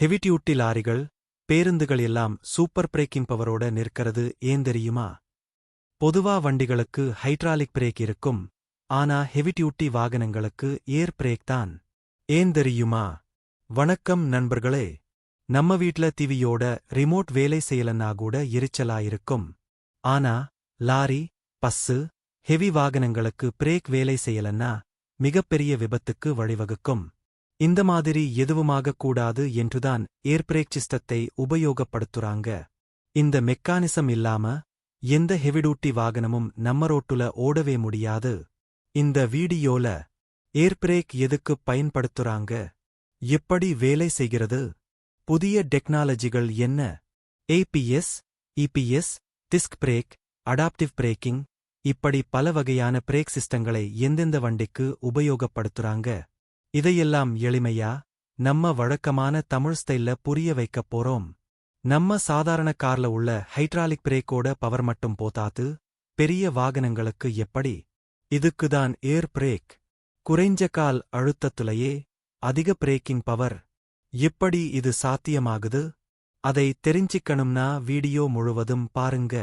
Heavy duty லாரிகள் பேருந்துகள் எல்லாம் சூப்பர் பிரேக்கிங் பவரோட நிற்கிறது ஏன் தெரியுமா? பொதுவா வண்டிகளுக்கு ஹைட்ராலிக் பிரேக் இருக்கும் ஆனா ஹெவி டியூட்டி வாகனங்களுக்கு ஏர் பிரேக் தான். ஏன் தெரியுமா? வணக்கம் நண்பர்களே நம்ம வீட்ல டிவியோட ரிமோட் வேலை செய்யலன்னா கூட எரிச்சலா இருக்கும். ஆனா லாரி பஸ்ஸு ஹெவி வாகனங்களுக்கு பிரேக் வேலை செய்யலன்னா மிகப்பெரிய விபத்துக்கு வழிவகுக்கும். இந்த மாதிரி எதுவுமாகக் கூடாது என்றுதான் ஏர் பிரேக் சிஸ்டத்தை உபயோகப்படுத்துறாங்க. இந்த மெக்கானிசம் இல்லாம எந்த ஹெவிடூட்டி வாகனமும் நம்ம ரோட்டுல ஓடவே முடியாது. இந்த வீடியோல ஏர்பிரேக் எதுக்கு எதுக்குப் பயன்படுத்துறாங்க? எப்படி வேலை செய்கிறது? புதிய டெக்னாலஜிகள் என்ன? ABS EBS disc brake adaptive braking இப்படி பல வகையான பிரேக் சிஸ்டங்களை எந்தெந்த வண்டிக்கு உபயோகப்படுத்துறாங்க? இதையெல்லாம் எளிமையா நம்ம வழக்கமான தமிழ் ஸ்டைல்ல புரிய வைக்கப் போறோம். நம்ம சாதாரண கார்ல உள்ள ஹைட்ராலிக் பிரேக்கோட பவர் மட்டும் போதாது பெரிய வாகனங்களுக்கு எப்படி? இதுக்குதான் ஏர் பிரேக் குறைஞ்ச கால் அழுத்தத்துலயே அதிக பிரேக்கிங் பவர் எப்படி இது சாத்தியமாகுது? அதை தெரிஞ்சிக்கணும்னா வீடியோ முழுவதும் பாருங்க.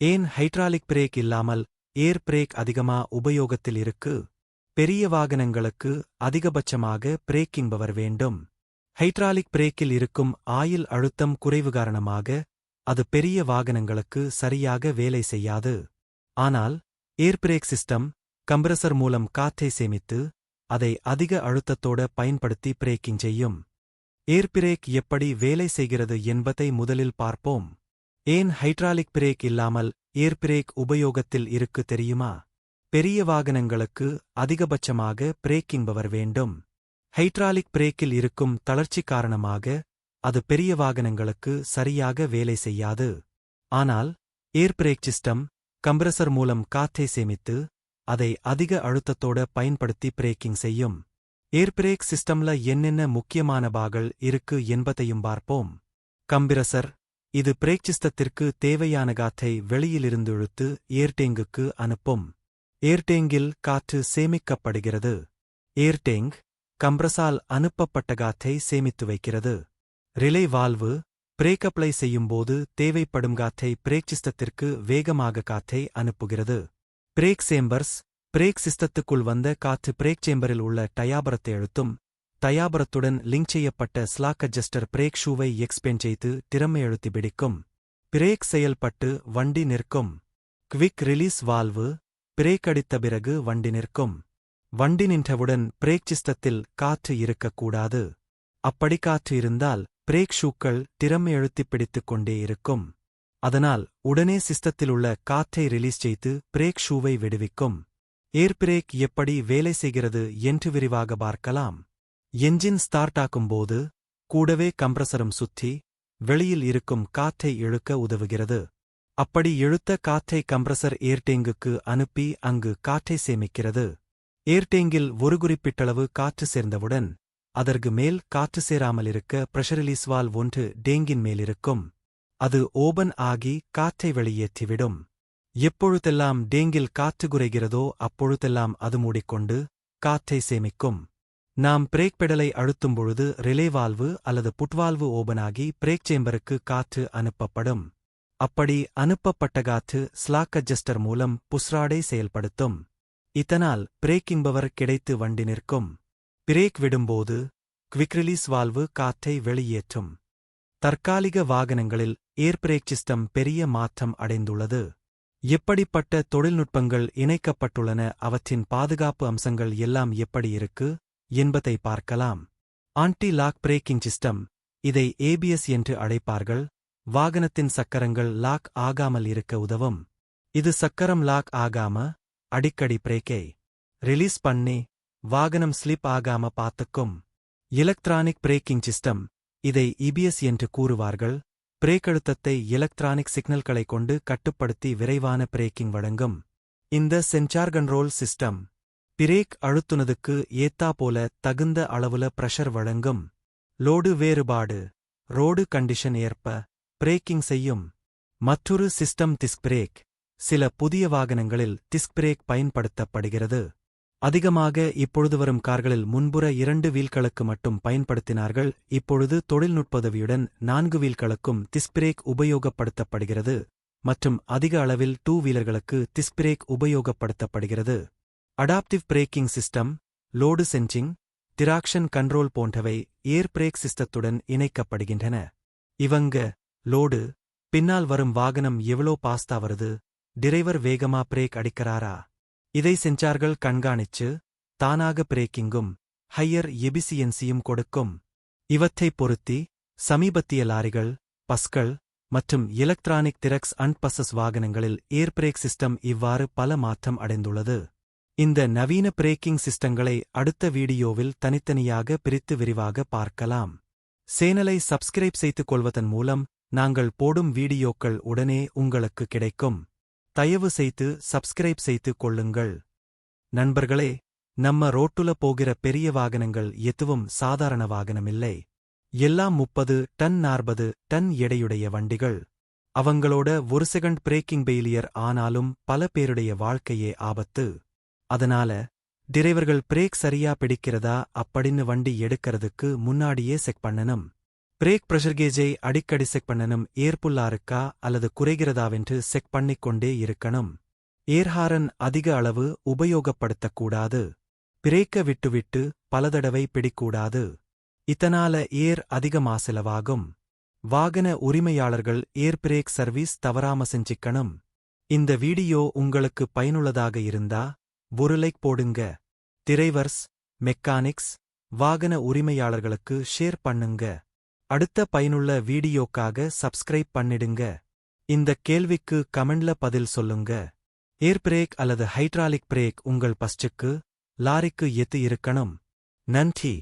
ஏன் ஹைட்ராலிக் பிரேக் இல்லாமல் ஏர் பிரேக் அதிகமா உபயோகத்தில் இருக்கு? பெரிய வாகனங்களுக்கு அதிகபட்சமாக பிரேக்கிங் பவர் வேண்டும். ஹைட்ராலிக் பிரேக்கில் இருக்கும் ஆயில் அழுத்தம் குறைவு காரணமாக அது பெரிய வாகனங்களுக்கு சரியாக வேலை செய்யாது. ஆனால் ஏர் பிரேக் சிஸ்டம் கம்ப்ரசர் மூலம் காற்றை சேமித்து அதை அதிக அழுத்தத்தோட பயன்படுத்தி பிரேக்கிங் செய்யும். ஏர் பிரேக் எப்படி வேலை செய்கிறது என்பதை முதலில் பார்ப்போம். ஏன் ஹைட்ராலிக் பிரேக் இல்லாமல் ஏர் பிரேக் உபயோகத்தில் இருக்கு தெரியுமா? பெரிய வாகனங்களுக்கு அதிகபட்சமாக பிரேக்கிங் பவர் வேண்டும். ஹைட்ராலிக் பிரேக்கில் இருக்கும் தளர்ச்சி காரணமாக அது பெரிய வாகனங்களுக்கு சரியாக வேலை செய்யாது. ஆனால் ஏர் பிரேக் சிஸ்டம் கம்ப்ரசர் மூலம் காற்றை சேமித்து அதை அதிக அழுத்தத்தோட பயன்படுத்தி பிரேக்கிங் செய்யும். ஏர் பிரேக் சிஸ்டம்ல என்னென்ன முக்கியமான பாகல் இருக்கு என்பதையும் பார்ப்போம். கம்பிரசர் இது பிரேக் சிஸ்டத்திற்கு தேவையான காத்தை வெளியிலிருந்து இழுத்து ஏர்டேங்குக்கு அனுப்பும். ஏர்டேங்கில் காற்று சேமிக்கப்படுகிறது. ஏர்டேங் கம்ப்ரஸால் அனுப்பப்பட்ட காற்றை சேமித்து வைக்கிறது. ரிலே வால்வு பிரேக் அப்ளை செய்யும்போது தேவைப்படும் காற்றை பிரேக் சிஸ்டத்திற்கு வேகமாக காற்றை அனுப்புகிறது. பிரேக் சேம்பர்ஸ் பிரேக் சிஸ்டத்துக்குள் வந்த காற்று பிரேக் சேம்பரில் உள்ள டயாபரத்தை அழுத்தும். தயாபரத்துடன் லிங்க் செய்யப்பட்ட ஸ்லாக் அட்ஜஸ்டர் பிரேக் ஷூவை எக்ஸ்பெண்ட் செய்து திறமை பிடிக்கும் பிரேக் செயல்பட்டு வண்டி நிற்கும். குவிக் ரிலீஸ் வால்வு பிரேக் அடித்த பிறகு வண்டி நிற்கும். வண்டி நின்றவுடன் பிரேக் சிஸ்டத்தில் காற்று இருக்கக்கூடாது. அப்படி காற்று இருந்தால் பிரேக் ஷூக்கள் திறமை அழுத்தி பிடித்துக் கொண்டே இருக்கும். அதனால் உடனே சிஸ்டத்திலுள்ள காற்றை ரிலீஸ் செய்து பிரேக் ஷூவை விடுவிக்கும். ஏர் பிரேக் எப்படி வேலை செய்கிறது என்று விரிவாக பார்க்கலாம். என்ஜின் ஸ்டார்ட் ஆக்கும்போது கூடவே கம்ப்ரசரும் சுற்றி வெளியில் இருக்கும் காற்றை இழுக்க உதவுகிறது. அப்படி இழுத்த காற்றை கம்ப்ரசர் ஏர்டேங்குக்கு அனுப்பி அங்கு காற்றை சேமிக்கிறது. ஏர்டேங்கில் ஒரு குறிப்பிட்டளவு காற்று சேர்ந்தவுடன் அதற்கு மேல் காற்று சேராமல் இருக்க பிரஷர் வால் ஒன்று டேங்கின் மேலிருக்கும். அது ஓபன் ஆகி காற்றை வெளியேற்றிவிடும். எப்பொழுதெல்லாம் டேங்கில் காற்று குறைகிறதோ அப்பொழுதெல்லாம் அது மூடிக்கொண்டு காற்றை சேமிக்கும். நாம் பிரேக் பெடலை அழுத்தும் பொழுது ரிலே வால்வு அல்லது புட்வால்வு ஓபனாகி பிரேக் சேம்பருக்கு காற்று அனுப்பப்படும். அப்படி அனுப்பப்பட்ட காற்று ஸ்லாக் அட்ஜஸ்டர் மூலம் புஸ்ராடை செயல்படுத்தும். இதனால் பிரேக் என்பவர் கிடைத்து வண்டி நிற்கும். பிரேக் விடும்போது குவிக் ரிலீஸ் வால்வு காற்றை வெளியேற்றும். தற்காலிக வாகனங்களில் ஏர் பிரேக் சிஸ்டம் பெரிய மாற்றம் அடைந்துள்ளது. எப்படிப்பட்ட தொழில்நுட்பங்கள் இணைக்கப்பட்டுள்ளன அவற்றின் பாதுகாப்பு அம்சங்கள் எல்லாம் எப்படி இருக்கு என்பதை பார்க்கலாம். ஆன்டி லாக் பிரேக்கிங் சிஸ்டம் இதை ஏபிஎஸ் என்று அழைப்பார்கள். வாகனத்தின் சக்கரங்கள் லாக் ஆகாமல் இருக்க உதவும். இது சக்கரம் லாக் ஆகாம அடிக்கடி பிரேக்கை ரிலீஸ் பண்ணி வாகனம் ஸ்லிப் ஆகாம பாத்துக்கும் எலக்ட்ரானிக் பிரேக்கிங் சிஸ்டம் இதை இபிஎஸ் என்று கூறுவார்கள். பிரேக் அழுத்தத்தை எலக்ட்ரானிக் சிக்னல்களை கொண்டு கட்டுப்படுத்தி விரைவான பிரேக்கிங் வழங்கும். இந்த சென்சார் கண்ட்ரோல் சிஸ்டம் பிரேக் அழுத்துனதுக்கு ஏத்தா போல தகுந்த அளவுல பிரஷர் வழங்கும். லோடு வேறுபாடு ரோடு கண்டிஷன் ஏற்ப பிரேக்கிங் செய்யும். மற்றொரு சிஸ்டம் டிஸ்க் பிரேக். சில புதிய வாகனங்களில் டிஸ்க் பிரேக் பயன்படுத்தப்படுகிறது. அதிகமாக இப்பொழுது வரும் கார்களில் முன்புற இரண்டு வீல்களுக்கு மட்டும் பயன்படுத்தினார்கள். இப்பொழுது தொழில்நுட்புதவியுடன் நான்கு வீல்களுக்கும் திஸ்பிரேக் உபயோகப்படுத்தப்படுகிறது. மற்றும் அதிக அளவில் டூ வீலர்களுக்கு திஸ்பிரேக் உபயோகப்படுத்தப்படுகிறது. Adaptive braking system load sensing traction control போன்றவை ஏர் பிரேக் சிஸ்டத்துடன் இணைக்கப்படுகின்றன. இவங்க லோடு பின்னால் வரும் வாகனம் எவ்வளோ பாஸ்தா வருது? டிரைவர் வேகமா பிரேக் அடிக்கிறாரா? இதை செஞ்சார்கள் கண்காணிச்சு தானாக பிரேக்கிங்கும் ஹையர் எபிசியன்சியும் கொடுக்கும். இவற்றை பொருத்தி சமீபத்திய லாரிகள் பஸ்கள் மற்றும் எலக்ட்ரானிக் திரக்ஸ் அண்ட் வாகனங்களில் ஏர் பிரேக் சிஸ்டம் இவ்வாறு பல மாற்றம் அடைந்துள்ளது. இந்த நவீன பிரேக்கிங் சிஸ்டங்களை அடுத்த வீடியோவில் தனித்தனியாக பிரித்து விரிவாக பார்க்கலாம். சேனலை சப்ஸ்கிரைப் செய்து கொள்வதன் மூலம் நாங்கள் போடும் வீடியோக்கள் உடனே உங்களுக்கு கிடைக்கும். தயவு செய்து சப்ஸ்கிரைப் செய்து கொள்ளுங்கள். நண்பர்களே நம்ம ரோட்டுல போகிற பெரிய வாகனங்கள் எதுவும் சாதாரண வாகனமில்லை. எல்லாம் முப்பது டன் நாற்பது டன் எடையுடைய வண்டிகள். அவங்களோட ஒரு செகண்ட் பிரேக்கிங் பெயிலியர் ஆனாலும் பல பேருடைய வாழ்க்கையே ஆபத்து. அதனால டிரைவர்கள் பிரேக் சரியா பிடிக்கிறதா அப்படின்னு வண்டி எடுக்கிறதுக்கு முன்னாடியே செக் பண்ணணும். பிரேக் ப்ரெஷர் கேஜை அடிக்கடி செக் பண்ணனும் ஏற்புள்ளா இருக்கா? அல்லது குறைகிறதாவென்று செக் பண்ணிக்கொண்டே இருக்கணும். ஏர்ஹாரன் அதிக அளவு உபயோகப்படுத்தக்கூடாது. பிரேக்க விட்டுவிட்டு பல தடவை பிடிக்கூடாது. இதனால ஏர் அதிகமா செலவாகும். வாகன உரிமையாளர்கள் ஏர் பிரேக் சர்வீஸ் தவறாம செஞ்சிக்கணும். இந்த வீடியோ உங்களுக்கு பயனுள்ளதாக இருந்தா ஒரு லைக் போடுங்க. டிரைவர்ஸ் மெக்கானிக்ஸ் வாகன உரிமையாளர்களுக்கு ஷேர் பண்ணுங்க. அடுத்த பயனுள்ள வீடியோக்காக சப்ஸ்கிரைப் பண்ணிடுங்க. இந்த கேள்விக்கு கமெண்ட்ல பதில் சொல்லுங்க. ஏர் பிரேக் அல்லது ஹைட்ராலிக் பிரேக் உங்கள் பஸ்டுக்கு லாரிக்கு எத்து இருக்கணும். நன்றி.